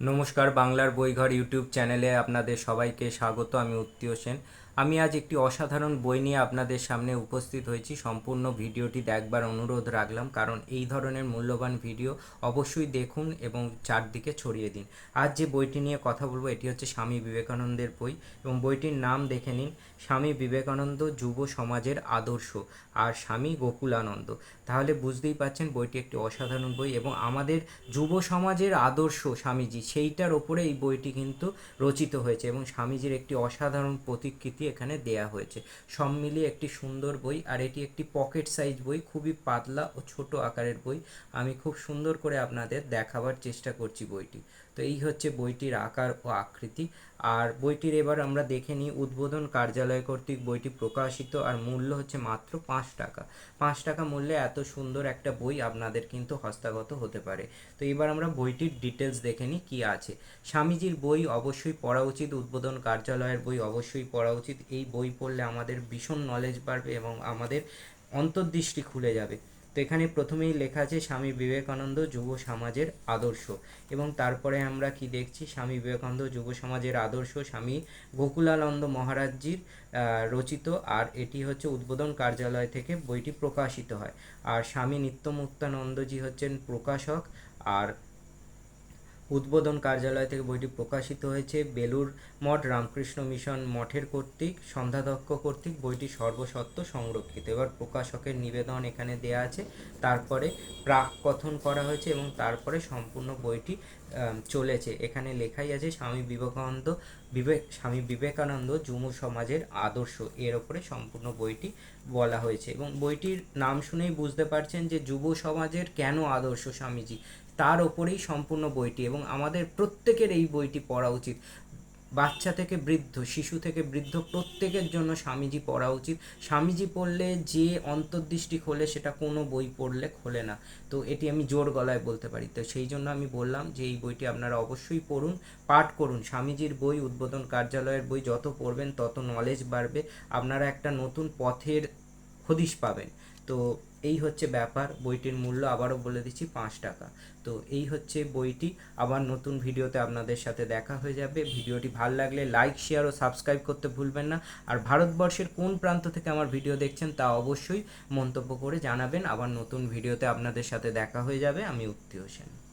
নমস্কার বাংলার বইঘর ইউটিউব চ্যানেলে আপনাদের সবাইকে স্বাগত। আমি উত্তীয় সেন। আমি আজ একটি অসাধারণ বই নিয়ে আপনাদের সামনে উপস্থিত হয়েছি। সম্পূর্ণ ভিডিওটি দেখবার অনুরোধ রাখলাম, কারণ এই ধরনের মূল্যবান ভিডিও অবশ্যই দেখুন এবং চারদিকে ছড়িয়ে দিন। আজ যে বইটি নিয়ে কথা বলব, এটি হচ্ছে স্বামী বিবেকানন্দের বই এবং বইটির নাম দেখে নিন, স্বামী বিবেকানন্দ যুব সমাজের আদর্শ আর স্বামী গোকুলানন্দ। তাহলে বুঝতেই পাচ্ছেন বইটি একটি অসাধারণ বই এবং আমাদের যুব সমাজের আদর্শ স্বামীজি, সেইটার ওপরে এই বইটি কিন্তু রচিত হয়েছে এবং স্বামীজির একটি অসাধারণ প্রতিকৃতি এখানে দেয়া হয়েছে। সব মিলিয়ে একটি সুন্দর বই, আর এটি একটি পকেট সাইজ বই, খুবই পাতলা ও ছোট আকারের বই। আমি খুব সুন্দর করে আপনাদের দেখাবার চেষ্টা করছি বইটি। তো এই হচ্ছে বইটির আকার ও আকৃতি। আর বইটির এবার আমরা দেখে নিই উদ্বোধন কার্যালয় কর্তৃক বইটি প্রকাশিত আর মূল্য হচ্ছে মাত্র পাঁচ টাকা। পাঁচ টাকা মূল্যে এত সুন্দর একটা বই আপনাদের কিন্তু হস্তগত হতে পারে। তো এবার আমরা বইটির ডিটেলস দেখে নিই কী আছে। স্বামীজির বই অবশ্যই পড়া উচিত, উদ্বোধন কার্যালয়ের বই অবশ্যই পড়া উচিত। এই বই পড়লে আমাদের ভীষণ নলেজ বাড়বে এবং আমাদের অন্তর্দৃষ্টি খুলে যাবে। তো এখানে প্রথমেই লেখা আছে, স্বামী বিবেকানন্দ যুব সমাজের আদর্শ। এবং তারপরে আমরা কি দেখছি? স্বামী বিবেকানন্দ যুব সমাজের আদর্শ, স্বামী গোকুলানন্দ মহারাজজির রচিত, আর এটি হচ্ছে উদ্বোধন কার্যালয় থেকে বইটি প্রকাশিত হয়। আর স্বামী নিত্যমুক্তানন্দজি হচ্ছেন প্রকাশক, আর উদ্বোধন কার্যালয় থেকে বইটি প্রকাশিত হয়েছে। বেলুর মঠ, রামকৃষ্ণ মিশন মঠের কর্তৃক সন্ধ্যাধ্যক্ষ কর্তৃক বইটি সর্বসত্ত্ব সংরক্ষিত। এবার প্রকাশকের নিবেদন এখানে দেয়া আছে। তারপরে প্রাক কথন করা হয়েছে এবং তারপরে সম্পূর্ণ বইটি চলেছে। এখানে লেখাই আছে, স্বামী বিবেকানন্দ বিবেক স্বামী বিবেকানন্দ যুব সমাজের আদর্শ। এর ওপরে সম্পূর্ণ বইটি বলা হয়েছে এবং বইটির নাম শুনেই বুঝতে পারছেন যে যুব সমাজের কেন আদর্শ স্বামীজি? তার ওপরেই সম্পূর্ণ বইটি এবং আমাদের প্রত্যেকের এই বইটি পড়া উচিত। বাচ্চা থেকে বৃদ্ধ, শিশু থেকে বৃদ্ধ প্রত্যেকের জন্য স্বামীজি পড়া উচিত। স্বামীজি পড়লে যে অন্তর্দৃষ্টি খোলে সেটা কোনো বই পড়লে খোলে না। তো এটি আমি জোর গলায় বলতে পারি। তো সেই জন্য আমি বললাম যে এই বইটি আপনারা অবশ্যই পড়ুন, পাঠ করুন। স্বামীজির বই, উদ্বোধন কার্যালয়ের বই যত পড়বেন তত নলেজ বাড়বে। আপনারা একটা নতুন পথের হদিশ পাবেন। তো এই হচ্ছে ব্যাপার, বইটির মূল্য আবারও বলে দিচ্ছি পাঁচ টাকা। তো এই হচ্ছে বইটি, আবার নতুন ভিডিওতে আপনাদের সাথে দেখা হয়ে যাবে। ভিডিওটি ভালো লাগলে লাইক শেয়ার ও সাবস্ক্রাইব করতে ভুলবেন না। আর ভারতবর্ষের কোন প্রান্ত থেকে আমার ভিডিও দেখছেন তা অবশ্যই মন্তব্য করে জানাবেন। আবার নতুন ভিডিওতে আপনাদের সাথে দেখা হয়ে যাবে। আমি উত্তি হোসেন